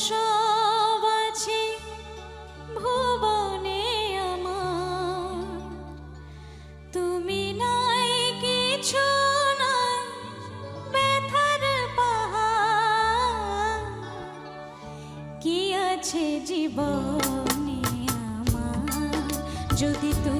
সব আছে ভুবনে তুমি নাই কি আছে আমার? যদি তুমি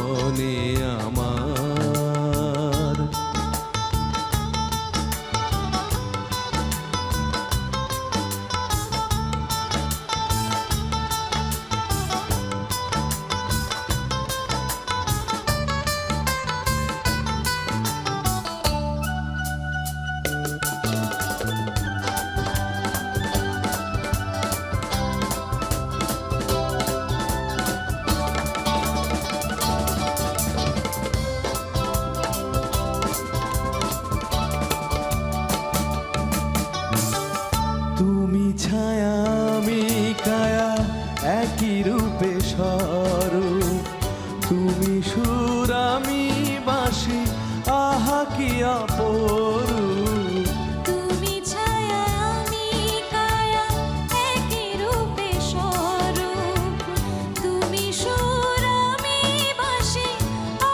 আমার আমি কায়া একই রূপে স্বরূপ। তুমি সুর আমি বাসি আহা কি তুমি ছায়া আমি কায়া একই রূপে স্বরূপ। তুমি সুর আমি বাসি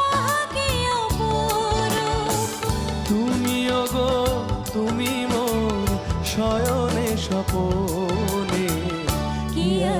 আহা কি অপরূপ। তুমি গো তুমি মোর শয়নে স্বপনে